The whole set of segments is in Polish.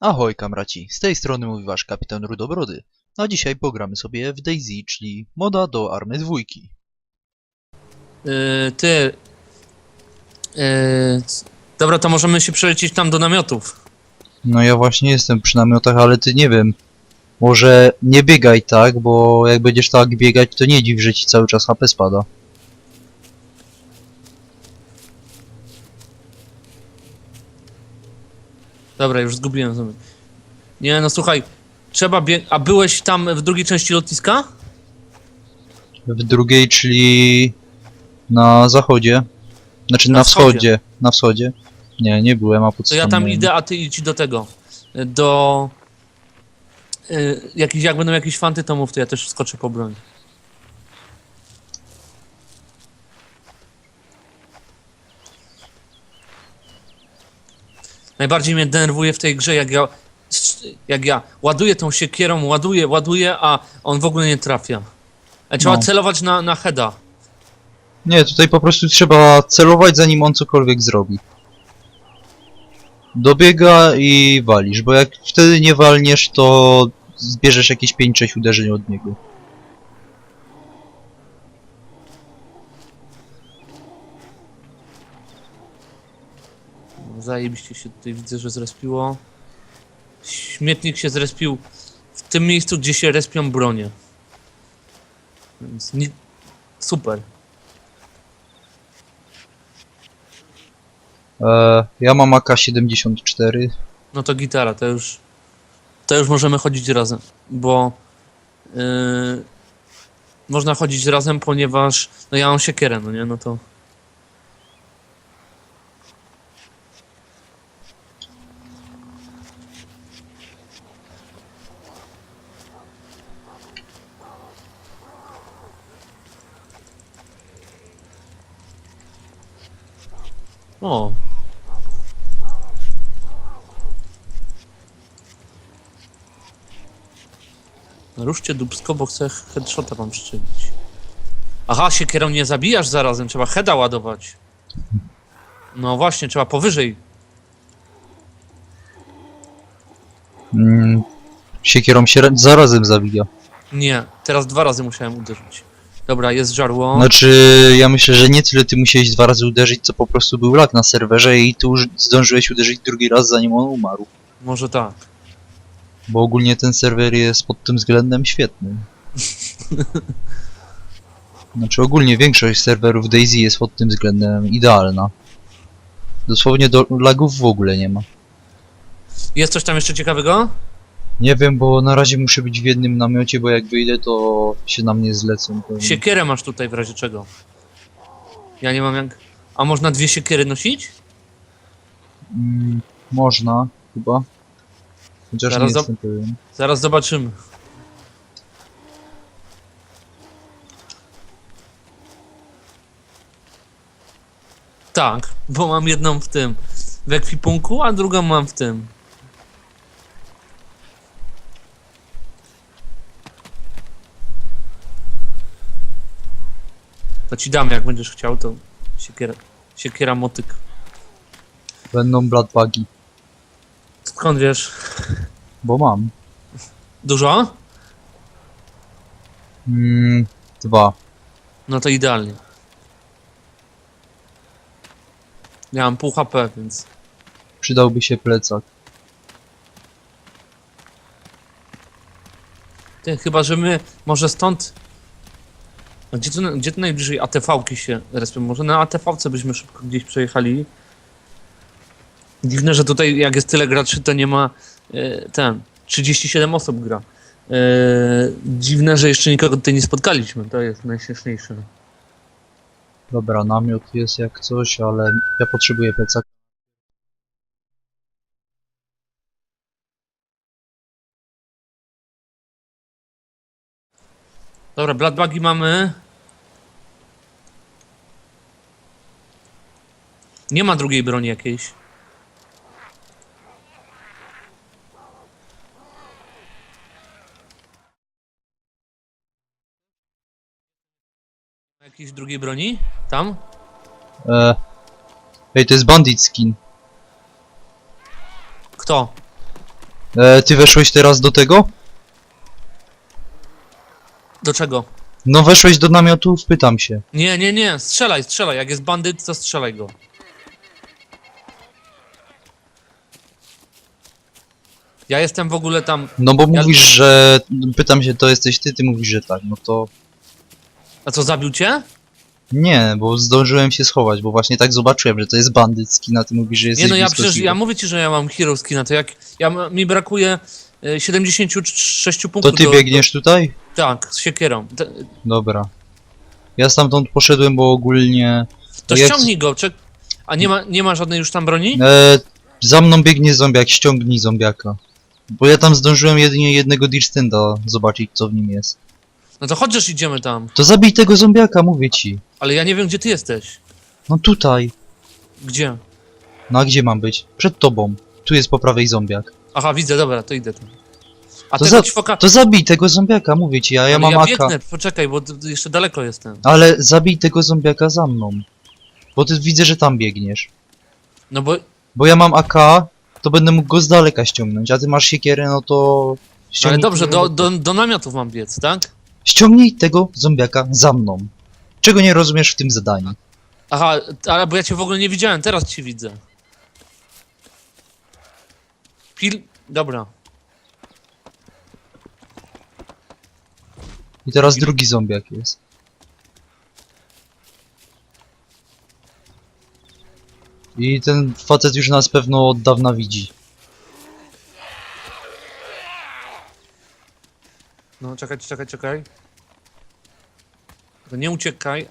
Ahoj kamraci, z tej strony mówi wasz kapitan Rudobrody. A dzisiaj pogramy sobie w DayZ, czyli moda do army dwójki. Yy, ty. Yy, dobra, to możemy się przelecieć tam do namiotów. No ja właśnie jestem przy namiotach, ale ty nie wiem. Może nie biegaj tak, bo jak będziesz tak biegać, to nie dziw, że ci cały czas HP spada. Dobra, już zgubiłem sobie. Nie, no słuchaj, trzeba bieg... A byłeś tam w drugiej części lotniska? W drugiej, czyli na zachodzie. Znaczy na, Na wschodzie. wschodzie. Na wschodzie. Nie, nie byłem, a po co To ja tam idę, a ty idź do tego. y, Do. Yy, jakiś, jak będą jakieś fanty, to mów, to ja też skoczę po broń. Najbardziej mnie denerwuje w tej grze, jak ja, jak ja ładuję tą siekierą, ładuję, ładuję, a on w ogóle nie trafia. A trzeba No. celować na, na heada. Nie, tutaj po prostu trzeba celować zanim on cokolwiek zrobi. Dobiega i walisz, bo jak wtedy nie walniesz, to zbierzesz jakieś 5-6 uderzeń od niego. Zajebiście się tutaj widzę, że zrespiło. Śmietnik się zrespił w tym miejscu, gdzie się respią bronie. Więc ni- super. E, ja mam AK-74. No to gitara, to już to już możemy chodzić razem, bo yy, można chodzić razem, ponieważ no ja mam siekierę, no nie, no to O, Ruszcie dubsko, bo chcę headshota wam strzelić. Aha, siekierą nie zabijasz zarazem, trzeba heada ładować. No właśnie, trzeba powyżej. Mm, siekierą się ra- zarazem zabija. Nie, teraz dwa razy musiałem uderzyć. Dobra, jest żarło. Znaczy, ja myślę, że nie tyle ty musiałeś dwa razy uderzyć, co po prostu był lag na serwerze i tu już zdążyłeś uderzyć drugi raz zanim on umarł. Może tak. Bo ogólnie ten serwer jest pod tym względem świetny. Znaczy ogólnie większość serwerów DayZ jest pod tym względem idealna. Dosłownie do lagów w ogóle nie ma. Jest coś tam jeszcze ciekawego? Nie wiem, bo na razie muszę być w jednym namiocie, bo jak wyjdę to się na mnie zlecą. pewnie. Siekierę masz tutaj w razie czego. Ja nie mam jak... A można dwie siekiery nosić? Mm, można, chyba. Chociaż Zaraz nie zob- jestem pewien. Zaraz zobaczymy. Tak, bo mam jedną w tym w ekwipunku, a drugą mam w tym. To ci dam, jak będziesz chciał, to siekiera, siekiera motyk. Będą bloodbugi, Skąd wiesz? bo mam. Dużo? Mm, dwa. No to idealnie. Ja mam pół HP, więc Przydałby się plecak. Ty, chyba, że my może stąd. A Gdzie tu, gdzie tu najbliżej ATV-ki się respią? Może na ATV-ce byśmy szybko gdzieś przejechali. Dziwne, że tutaj jak jest tyle graczy, to nie ma e, ten. 37 osób gra. E, dziwne, że jeszcze nikogo tutaj nie spotkaliśmy. To jest najśmieszniejsze. Dobra, namiot jest jak coś, ale ja potrzebuję plecak. Dobra, Bloodbugi mamy. Nie ma drugiej broni jakiejś. Jakiejś drugiej broni? Tam? E, ej, to jest bandit skin. Kto? E, ty weszłeś teraz do tego? Do czego? No weszłeś do namiotu, pytam się. Nie, nie, nie, strzelaj, strzelaj. Jak jest bandyt, to strzelaj go. Ja jestem w ogóle tam. No bo Ja- mówisz, że... Pytam się, to jesteś ty, ty mówisz, że tak. No to... A co, zabił cię? Nie, bo zdążyłem się schować, bo właśnie tak zobaczyłem, że to jest bandycki, na ty mówisz, że jesteś Nie no, ja blisko przecież, ja mówię ci, że ja mam hero skina, to jak, ja, ma- mi brakuje e, 76 To punktów ty do, biegniesz tutaj? Do, tak, z siekierą. Te, Dobra. Ja stamtąd poszedłem, bo ogólnie... to ściągnij go, czek... A nie ma, nie ma żadnej już tam broni? E, za mną biegnie zombiak, ściągnij zombiaka. Bo ja tam zdążyłem jedynie jednego Dirstenda zobaczyć, co w nim jest. No to chodźesz, idziemy tam. To zabij tego zombiaka, mówię ci. Ale ja nie wiem, gdzie ty jesteś. No tutaj. Gdzie? No a gdzie mam być? Przed tobą. Tu jest po prawej zombiak. Aha, widzę, dobra, to idę tam. A To tego za- ćwoka... To zabij tego zombiaka, mówię ci, a ja Ale mam ja AK. biegnę, poczekaj, bo d- jeszcze daleko jestem. Ale zabij tego zombiaka za mną. Bo ty widzę, że tam biegniesz. No bo Bo ja mam AK, to będę mógł go z daleka ściągnąć, a ty masz siekierę, no to... Ale ściągnij dobrze, do, do, do namiotów mam biec, tak? Ściągnij tego zombiaka za mną. Czego nie rozumiesz w tym zadaniu? Aha, ale bo ja cię w ogóle nie widziałem, teraz cię widzę. Pil... Dobra. I teraz drugi zombiak jest. I ten facet już nas pewno od dawna widzi. No, czekaj, czekaj, czekaj. To nie uciekaj.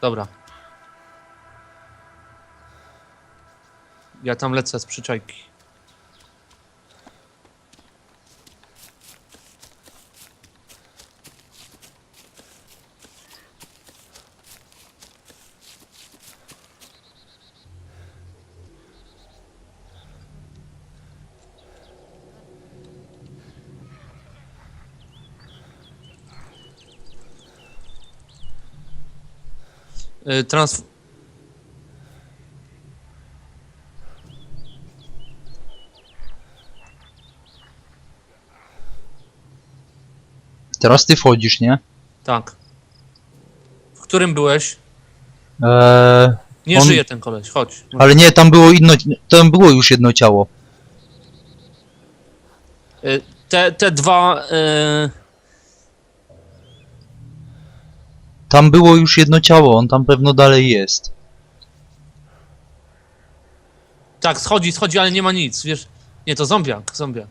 Dobra. Ja tam lecę z przyczajki. Trans... Teraz ty wchodzisz, nie? Tak. W którym byłeś? Eee, Nie On- żyje ten koleś, chodź. ale nie, tam było inno, tam było już jedno ciało. Y, Te, te dwa... y, Tam było już jedno ciało, on tam pewno dalej jest. Tak, schodzi, schodzi, ale nie ma nic, wiesz. Nie, to zombiak, zombiak.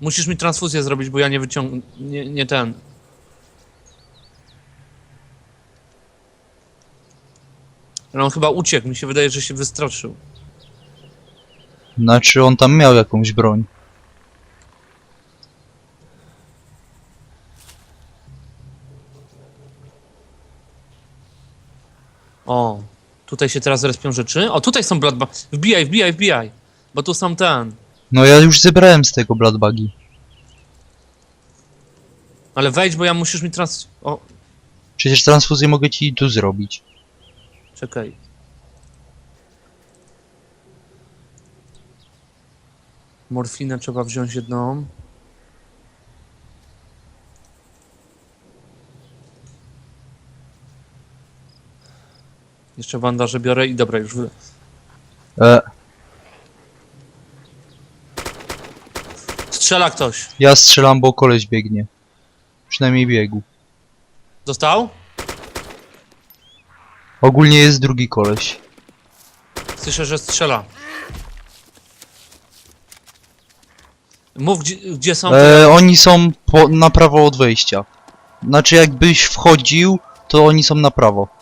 Musisz mi transfuzję zrobić, bo ja nie wyciągnę, nie, nie ten. Ale on chyba uciekł, mi się wydaje, że się wystraszył. Znaczy on tam miał jakąś broń. O, tutaj się teraz respią rzeczy. O, tutaj są bloodba... Wbijaj, wbijaj, wbijaj. Bo tu są ten. No ja już zebrałem z tego Bloodbagi. Ale wejdź, bo ja musisz mi trans... O, Przecież transfuzję mogę ci tu zrobić. czekaj. Morfinę trzeba wziąć jedną. Jeszcze bandaże biorę i dobra, już wy... E, Strzela ktoś. ja strzelam, bo koleś biegnie. Przynajmniej biegł. Dostał? Ogólnie jest drugi koleś. Słyszę, że strzela. Mów, gdzie, gdzie są. E, oni są po, na prawo od wejścia. Znaczy jakbyś wchodził, to oni są na prawo.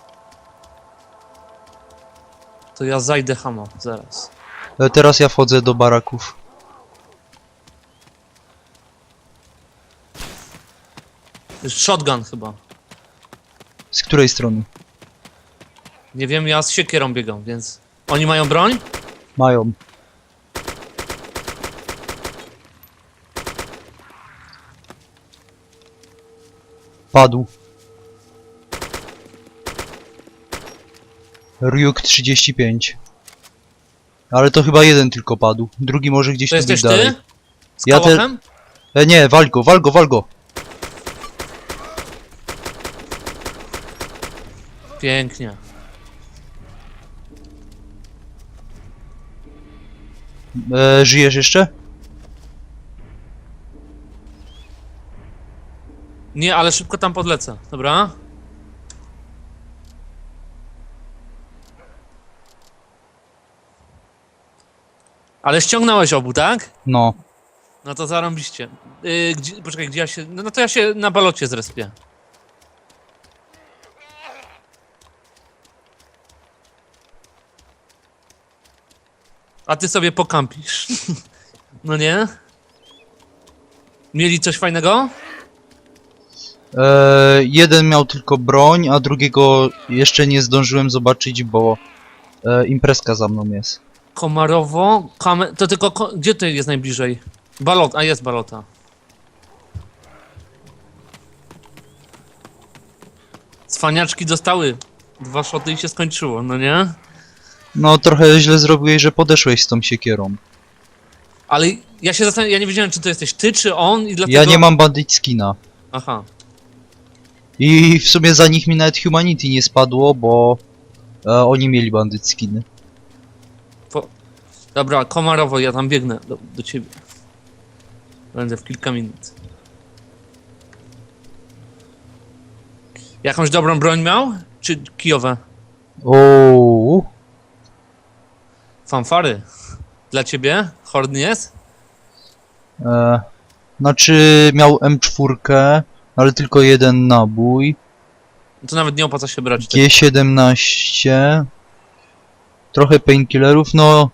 To ja zajdę hama, zaraz. E, teraz ja wchodzę do baraków. Jest shotgun chyba. Z której strony? Nie wiem, ja z siekierą biegam, więc... Oni mają broń? Mają. Padł. Ryuk 35. Ale to chyba jeden tylko padł. Drugi może gdzieś To tu być jesteś dalej. ty? Z Ja te- kałachem? E, nie, wal go, wal go, wal go. Pięknie. E, żyjesz jeszcze? Nie, ale szybko tam podlecę, dobra? Ale ściągnąłeś obu, tak? No. No to zarąbiście. Yy, gdzie, poczekaj, gdzie ja się... No, no to ja się na balocie zrespię. A ty sobie pokampisz. No nie? Mieli coś fajnego? E, jeden miał tylko broń, a drugiego jeszcze nie zdążyłem zobaczyć, bo e, imprezka za mną jest. Komarowo, kame... to tylko, ko... gdzie to jest najbliżej? Balot, a jest balota. Cwaniaczki dostały dwa szoty i się skończyło, no nie? No trochę źle zrobiłeś, że podeszłeś z tą siekierą. Ale ja się zastanawiam, ja nie wiedziałem, czy to jesteś ty, czy on i dlatego... Ja nie mam bandit skina. Aha. I w sumie za nich mi nawet humanity nie spadło, bo e, oni mieli bandit skiny. Dobra, Komarowo, ja tam biegnę do, do ciebie. Będę w kilka minut. Jakąś dobrą broń miał? Czy kijowe? Ooo. Fanfary. Dla ciebie? Hordny jest? E, znaczy miał M4, ale tylko jeden nabój. No To nawet nie opłaca się brać. Tak. G17. Trochę painkillerów, no.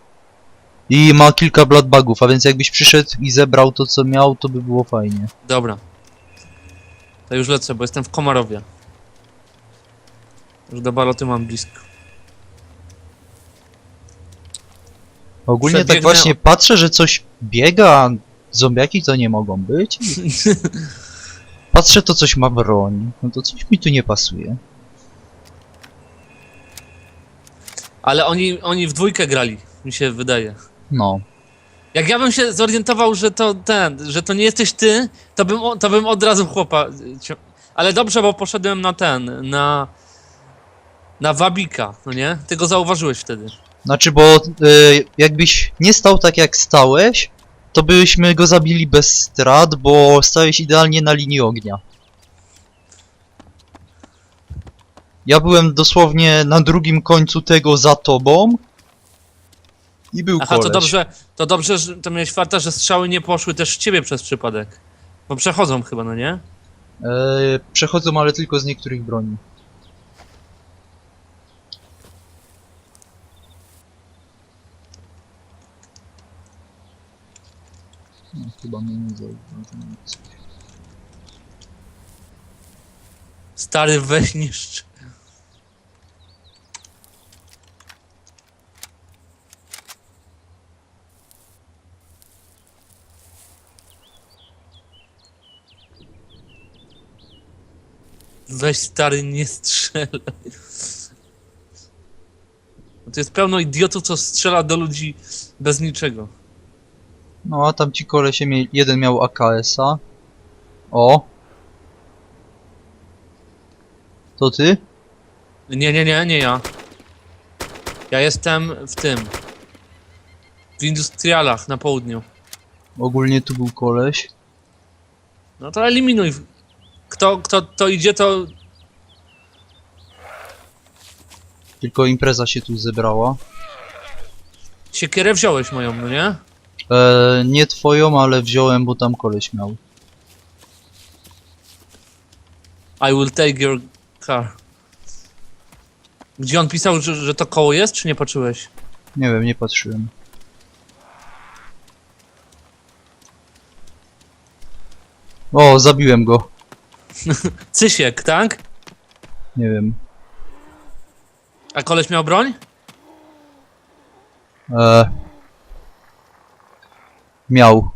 I ma kilka bloodbagów, a więc jakbyś przyszedł i zebrał to co miał, to by było fajnie. Dobra. To już lecę, bo jestem w Komarowie. Już do baloty mam blisko. Ogólnie tak Przebiegnę właśnie patrzę, że coś biega, a zombiaki to nie mogą być. Patrzę, to coś ma broń. No to coś mi tu nie pasuje. Ale oni, oni w dwójkę grali, mi się wydaje. No. Jak ja bym się zorientował, że to ten, że to nie jesteś ty, to bym, to bym od razu chłopa. cią- Ale dobrze, bo poszedłem na ten, na. Na Wabika, no nie? Ty go zauważyłeś wtedy. Znaczy, bo y, jakbyś nie stał tak jak stałeś, to byśmy go zabili bez strat, bo stałeś idealnie na linii ognia. Ja byłem dosłownie na drugim końcu tego za tobą. I był Aha, koleś. to dobrze, to dobrze, że to miałeś farta, że strzały nie poszły też w ciebie przez przypadek. Bo przechodzą chyba, no nie? E, przechodzą, ale tylko z niektórych broni. No, chyba mnie nie zauważyłem. Stary weź niszcz. Weź stary, nie strzelaj. To jest pełno idiotów, co strzela do ludzi bez niczego. No, a tam ci kolesie mie jeden miał AKS-a. O! To ty? Nie, nie, nie, nie ja. Ja jestem w tym. W industrialach na południu. Ogólnie tu był koleś. No to eliminuj. Kto, kto to idzie, to. Tylko impreza się tu zebrała. Siekierę wziąłeś moją, no nie? E, nie twoją, ale wziąłem, bo tam koleś miał. I will take your car. Gdzie on pisał, że, że to koło jest, czy nie patrzyłeś? Nie wiem, nie patrzyłem. O, zabiłem go. Cysiek, tak? Nie wiem. A koleś miał broń? E, miał.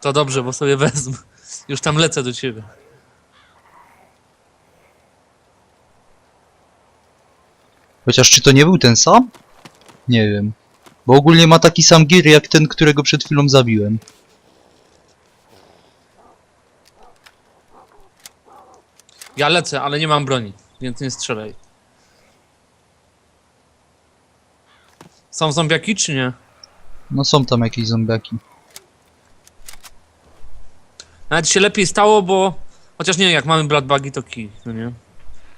To dobrze, bo sobie wezmę. Już tam lecę do ciebie. Chociaż czy to nie był ten sam? Nie wiem. Bo ogólnie ma taki sam gear jak ten, którego przed chwilą zabiłem. Ja lecę, ale nie mam broni, więc nie strzelaj. Są zombiaki czy nie? No są tam jakieś zombiaki. Nawet się lepiej stało, bo... Chociaż nie, jak mamy bloodbagi to kij, no nie?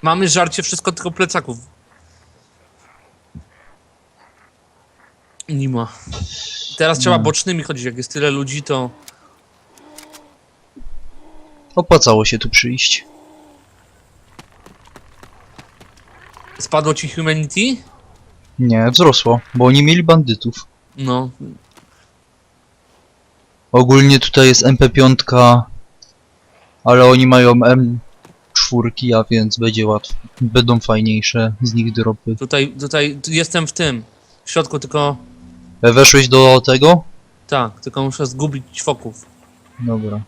Mamy żarcie wszystko tylko plecaków. Nie ma. Teraz trzeba bocznymi chodzić, jak jest tyle ludzi to... Opłacało się tu przyjść. Spadło ci humanity? Nie, wzrosło, bo oni mieli bandytów. No. Ogólnie tutaj jest MP5, ale oni mają M4, a więc będzie łatwo. Będą fajniejsze z nich dropy. Tutaj, tutaj, tu jestem w tym. W środku tylko... E, Weszłeś do tego? Tak, tylko muszę zgubić ćwoków. Dobra.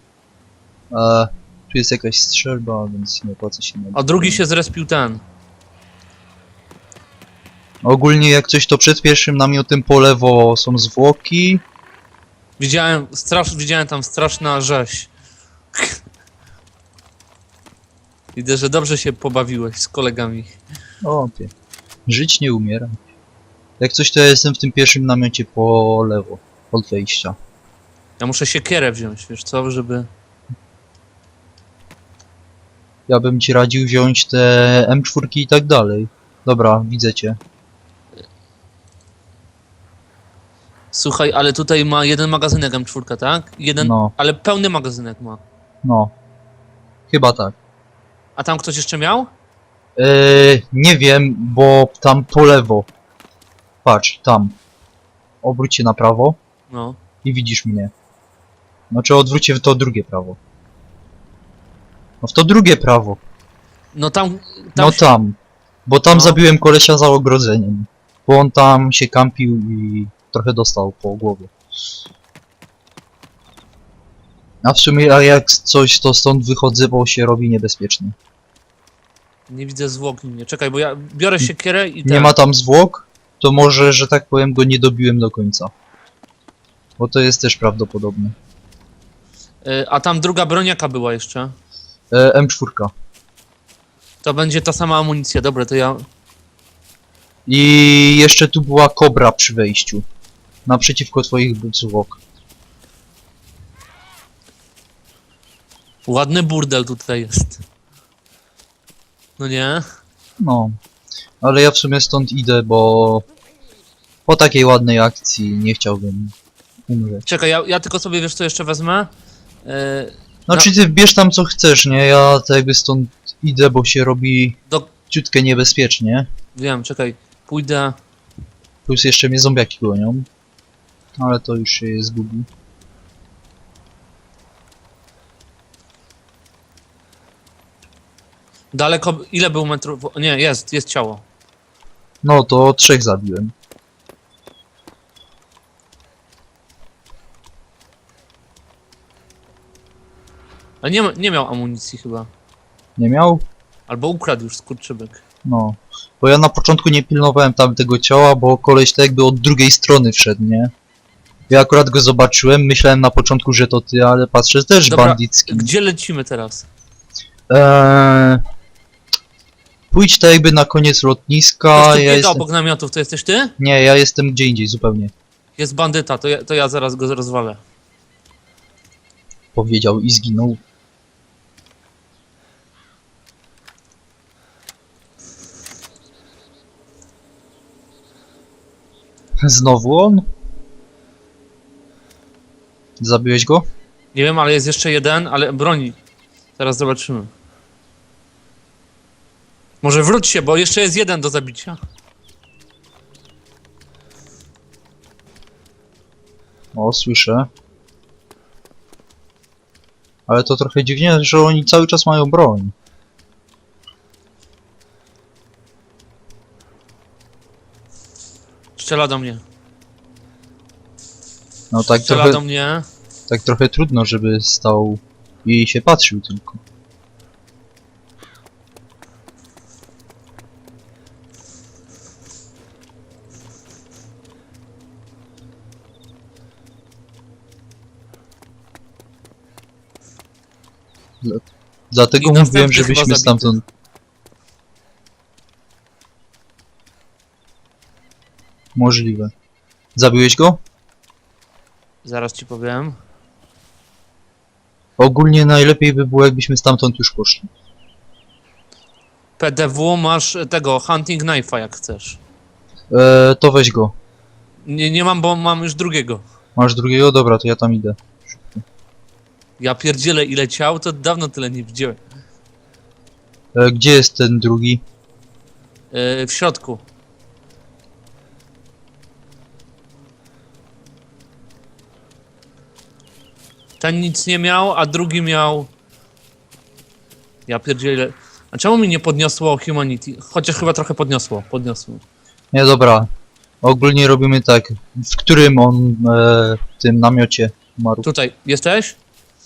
E, tu jest jakaś strzelba, więc nie opłaca się. A drugi się zrespił ten. Ogólnie jak coś to przed pierwszym namiotem po lewo są zwłoki. Widziałem, strasz, widziałem tam straszna rzeź. Widzę, że dobrze się pobawiłeś z kolegami. O, pie. Żyć nie umiera. Jak coś to ja jestem w tym pierwszym namiocie po lewo. Od wejścia. Ja muszę siekierę wziąć, wiesz co, żeby... Ja bym ci radził wziąć te M4 i tak dalej. Dobra, widzę cię. Słuchaj, ale tutaj ma jeden magazynek M4, tak? Jeden, No. ale pełny magazynek ma. No. Chyba tak. A tam ktoś jeszcze miał? Eee, nie wiem, bo tam po lewo. Patrz, tam. Obróć się na prawo No. i widzisz mnie. Znaczy odwróć się w to drugie prawo. No w to drugie prawo. No tam... tam No tam. Bo tam No. zabiłem kolesia za ogrodzeniem. Bo on tam się kampił i trochę dostał po głowie. A w sumie, a jak coś, to stąd wychodzę, bo się robi niebezpiecznie. Nie widzę zwłok mnie. Czekaj, bo ja biorę siekierę i ten... Nie ma tam zwłok, to może, że tak powiem, go nie dobiłem do końca. Bo to jest też prawdopodobne. Y, A tam druga broniaka była jeszcze. E, M4. To będzie ta sama amunicja. Dobra, to ja... I jeszcze tu była kobra przy wejściu. Naprzeciwko twoich zwłok. Ładny burdel tutaj jest. No nie? No. Ale ja w sumie stąd idę, bo po takiej ładnej akcji nie chciałbym umrzeć. Czekaj, ja, ja tylko sobie, wiesz co jeszcze wezmę? Yy, Znaczy ty bierz tam co chcesz, nie? Ja tak jakby stąd idę, bo się robi Do- ciutkę niebezpiecznie. wiem, czekaj. Pójdę... Plus jeszcze mnie zombiaki gonią. Ale to już się zgubi. Daleko... Ile był metrów? Nie, jest, jest ciało. No to trzech zabiłem. Ale nie, nie miał amunicji chyba. Nie miał? Albo ukradł już skurczybyk. No. Bo ja na początku nie pilnowałem tam tego ciała, bo koleś tak jakby od drugiej strony wszedł, nie? Ja akurat go zobaczyłem, myślałem na początku, że to ty, ale patrzę, też Dobra, bandicki. Gdzie lecimy teraz? Eee, pójdź tak jakby na koniec lotniska, tu ja jestem... obok namiotów, to jesteś ty? Nie, ja jestem gdzie indziej zupełnie. Jest bandyta, to ja, to ja zaraz go rozwalę. Powiedział i zginął. Znowu on? Zabiłeś go? Nie wiem, ale jest jeszcze jeden, ale broni. Zaraz zobaczymy. Może wróć się, bo jeszcze jest jeden do zabicia. O, słyszę. Ale to trochę dziwnie, że oni cały czas mają broń. Strzela do mnie. No tak trochę, do mnie. tak trochę trudno, żeby stał i się patrzył tylko. Dla- Dlatego I mówiłem, tak następny chyba żebyśmy zabity. stamtąd... Możliwe. Zabiłeś go? Zaraz ci powiem. Ogólnie najlepiej by było, jakbyśmy stamtąd już poszli. PDW masz tego, hunting knife'a jak chcesz. Eee, to weź go. Nie, nie mam, bo mam już drugiego. Masz drugiego? Dobra, to ja tam idę. Ja pierdzielę ile ciał, to dawno tyle nie widziałem. E, gdzie jest ten drugi? W środku. Ten nic nie miał, a drugi miał... Ja pierdzielę. A czemu mi nie podniosło Humanity? Chociaż chyba trochę podniosło, podniosło. Nie, dobra. Ogólnie robimy tak. W którym on e, w tym namiocie umarł? Tutaj, jesteś?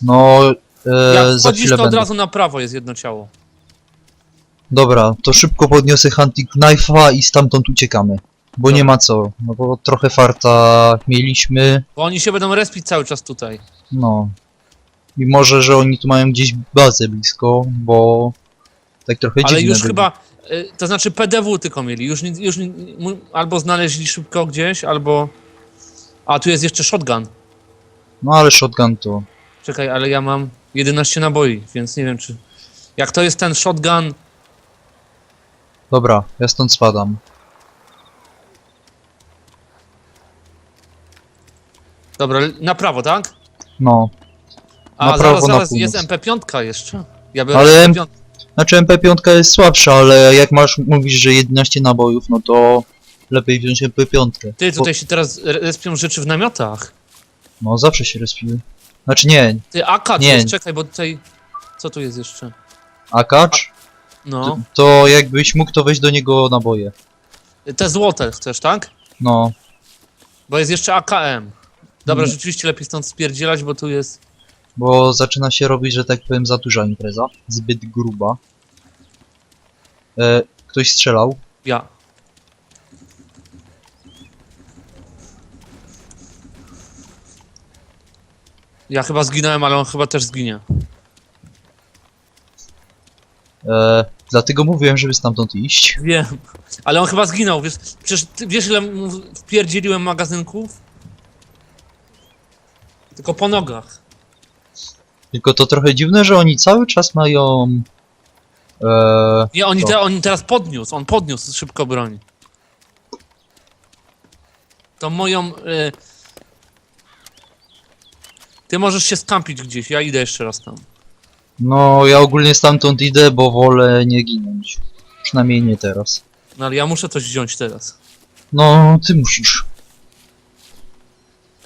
No, e, Jak za wchodzisz, chwilę to od będę. razu na prawo jest jedno ciało. Dobra, to szybko podniosę Hunting Knife'a i stamtąd uciekamy. Bo nie ma co. No bo trochę farta mieliśmy. Bo oni się będą respić cały czas tutaj. No. I może, że oni tu mają gdzieś bazę blisko, bo tak trochę Ale dziwne już było. chyba, y, to znaczy PDW tylko mieli, już, nic- już mu- albo znaleźli szybko gdzieś, albo... A, tu jest jeszcze shotgun. No ale shotgun to... Czekaj, ale ja mam 11 naboi, więc nie wiem czy... Jak to jest ten shotgun, Dobra, ja stąd spadam. Dobra, na prawo, tak? No. A, Na zaraz, prawo, na zaraz, północ. jest MP5 jeszcze. Ja biorę Ale- MP5. Znaczy MP5 jest słabsza, ale jak masz, mówisz, że 11 nabojów, no to lepiej wziąć MP5. Ty, tutaj się teraz respią rzeczy w namiotach. No zawsze się respiły. Znaczy nie, Ty, AK tu Nie. jest, czekaj, bo tutaj... Co tu jest jeszcze? akacz, No. to jakbyś mógł, to weź do niego naboje. Te złote chcesz, tak? No, Bo jest jeszcze AKM. Dobra, Nie. rzeczywiście lepiej stąd spierdzielać, bo tu jest... bo zaczyna się robić, że tak powiem, za duża impreza. Zbyt gruba. E, ktoś strzelał. Ja. Ja chyba zginąłem, ale on chyba też zginie. E, dlatego mówiłem, żeby stamtąd iść. Wiem. Ale on chyba zginął, wiesz, przecież ty, wiesz ile mu wpierdzieliłem magazynków? Tylko po nogach. Tylko to trochę dziwne, że oni cały czas mają... E, Nie, oni, To. te, oni teraz podniósł, on podniósł szybko broń. To moją... Y... Ty możesz się skampić gdzieś, ja idę jeszcze raz tam. no, ja ogólnie stamtąd idę, bo wolę nie ginąć. Przynajmniej nie teraz. No ale ja muszę coś wziąć teraz. No, ty musisz.